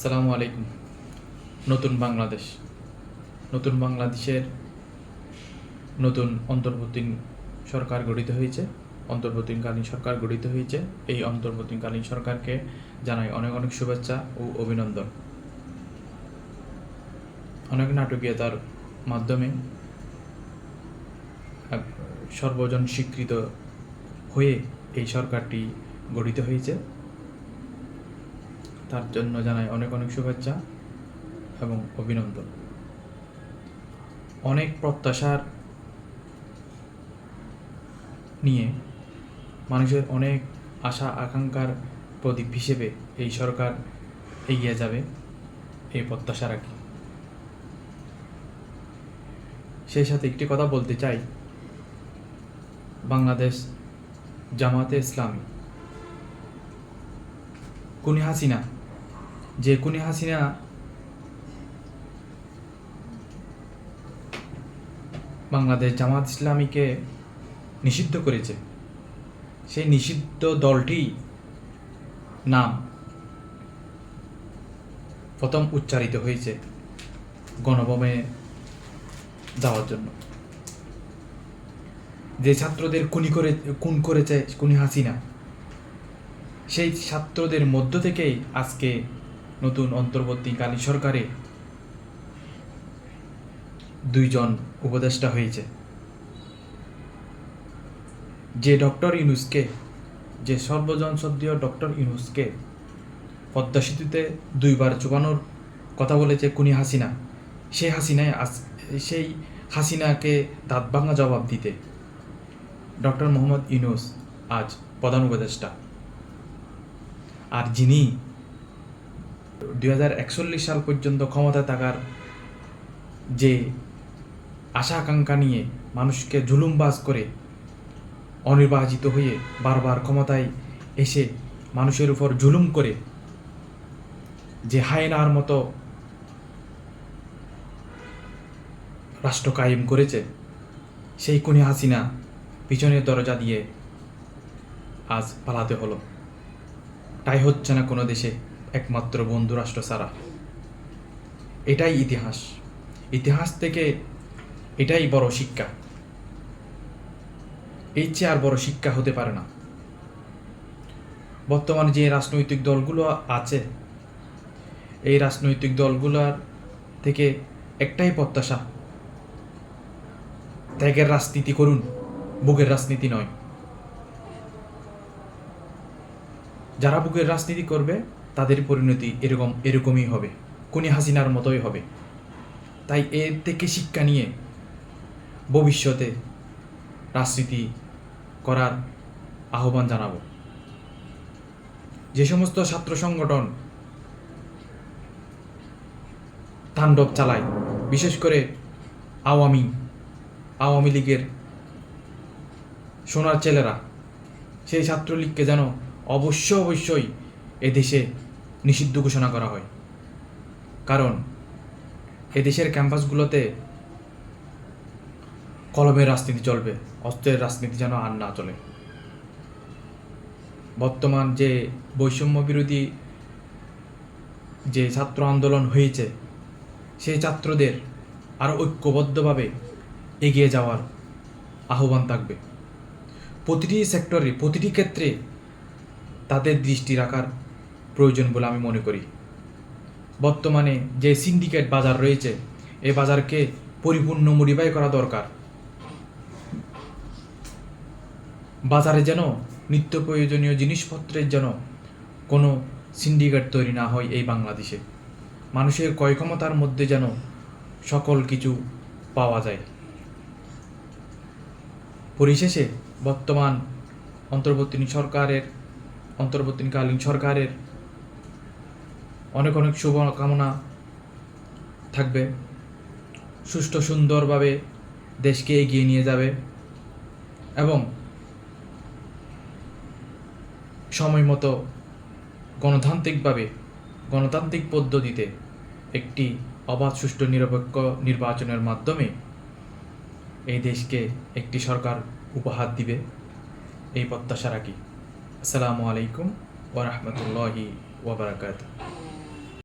আসসালামু আলাইকুম। নতুন বাংলাদেশ, নতুন বাংলাদেশের নতুন অন্তর্বর্তী সরকার গঠিত হয়েছে, অন্তর্বর্তীকালীন সরকার গঠিত হয়েছে। এই অন্তর্বর্তীকালীন সরকারকে জানাই অনেক অনেক শুভেচ্ছা ও অভিনন্দন। অনেক নাটকীয়তার মাধ্যমে সর্বজন স্বীকৃত হয়ে এই সরকারটি গঠিত হয়েছে। তার জন্য জানাই অনেক অনেক শুভেচ্ছা এবং অভিনন্দন। অনেক প্রত্যাশার নিয়ে মানুষের অনেক আশা, আকাঙ্ক্ষার প্রদীপ হিসেবে এই সরকার এগিয়ে যাবে, এই প্রত্যাশা রাখি। সেই সাথে একটি কথা বলতে চাই। বাংলাদেশ জামাতে ইসলামী। কুনি হাসিনা যে কুনি হাসিনা বাংলাদেশ জামাত ইসলামীকে নিষিদ্ধ করেছে, সেই নিষিদ্ধ দলটি নাম প্রথম উচ্চারিত হয়েছে গণভবনে যাওয়ার জন্য। যে ছাত্রদের খুনি করে, খুন করেছে কুনি হাসিনা, সেই ছাত্রদের মধ্য থেকেই আজকে নতুন অন্তর্বর্তীকালীন সরকারে দুইজন উপদেষ্টা হয়েছে। যে ডক্টর ইউনুসকে, যে সর্বজন সদ্য ডক্টর ইউনুসকে পদ্মা সেতুতে দুইবার চুবানোর কথা বলেছে কুনি হাসিনা, সে হাসিনায় আজ, সেই হাসিনাকে দাঁত ভাঙা জবাব দিতে। ডক্টর মোহাম্মদ ইউনুস আজ প্রধান উপদেষ্টা। আর যিনি দু হাজার একচল্লিশ সাল পর্যন্ত ক্ষমতা থাকার যে আশা আকাঙ্ক্ষা নিয়ে মানুষকে জুলুমবাজ করে অনির্বাচিত হয়ে বারবার ক্ষমতায় এসে মানুষের উপর জুলুম করে যে হায়নার মতো রাষ্ট্র কায়েম করেছে, সেই কুনি হাসিনা পিছনের দরজা দিয়ে আজ পালাতে হলো। তাই হচ্ছে না কোনো দেশে একমাত্র বন্ধুরাষ্ট্র ছাড়া। এটাই ইতিহাস। ইতিহাস থেকে এটাই বড় শিক্ষা। এই চেয়ে আর বড় শিক্ষা হতে পারে না। বর্তমানে যে রাজনৈতিক দলগুলো আছে, এই রাজনৈতিক দলগুলোর থেকে একটাই প্রত্যাশা, ত্যাগের রাজনীতি করুন, বুকের রাজনীতি নয়। যারা বুকের রাজনীতি করবে তাদের পরিণতি এরকম, এরকমই হবে। কোনি হাসিনার মতোই হবে। তাই এর থেকে শিক্ষা নিয়ে ভবিষ্যতে রাজনীতি করার আহ্বান জানাব। যে সমস্ত ছাত্র সংগঠন তাণ্ডব চালায়, বিশেষ করে আওয়ামী আওয়ামী লীগের সোনার ছেলেরা, সেই ছাত্রলীগকে যেন অবশ্য অবশ্যই এদেশে নিষিদ্ধ ঘোষণা করা হয়। কারণ এদেশের ক্যাম্পাসগুলোতে কলমের রাজনীতি চলবে, অস্ত্রের রাজনীতি যেন আর না চলে। বর্তমান যে বৈষম্য বিরোধী যে ছাত্র আন্দোলন হয়েছে, সেই ছাত্রদের আরও ঐক্যবদ্ধভাবে এগিয়ে যাওয়ার আহ্বান থাকবে। প্রতিটি সেক্টরে, প্রতিটি ক্ষেত্রে তাদের দৃষ্টি রাখার প্রয়োজন বলে আমি মনে করি। বর্তমানে যে সিন্ডিকেট বাজার রয়েছে, এ বাজারকে পরিপূর্ণ মডিফাই করা দরকার। বাজারে যেন নিত্য প্রয়োজনীয় জিনিসপত্রের যেন কোনো সিন্ডিকেট তৈরি না হয় এই বাংলাদেশে। মানুষের ক্রয় ক্ষমতার মধ্যে যেন সকল কিছু পাওয়া যায়। পরিশেষে বর্তমান অন্তর্বর্তী সরকারের অন্তর্বর্তীকালীন সরকারের অনেক অনেক শুভকামনা থাকবে। সুষ্ঠু, সুন্দরভাবে দেশকে এগিয়ে নিয়ে যাবে এবং সময় মতো গণতান্ত্রিকভাবে, গণতান্ত্রিক পদ্ধতিতে একটি অবাধ, সুষ্ঠু, নিরপেক্ষ নির্বাচনের মাধ্যমে এই দেশকে একটি সরকার উপহার দিবে। এই প্রত্যাশা রাখি। আসসালামু আলাইকুম ওরহমতুল্লাহি ওবরাকাত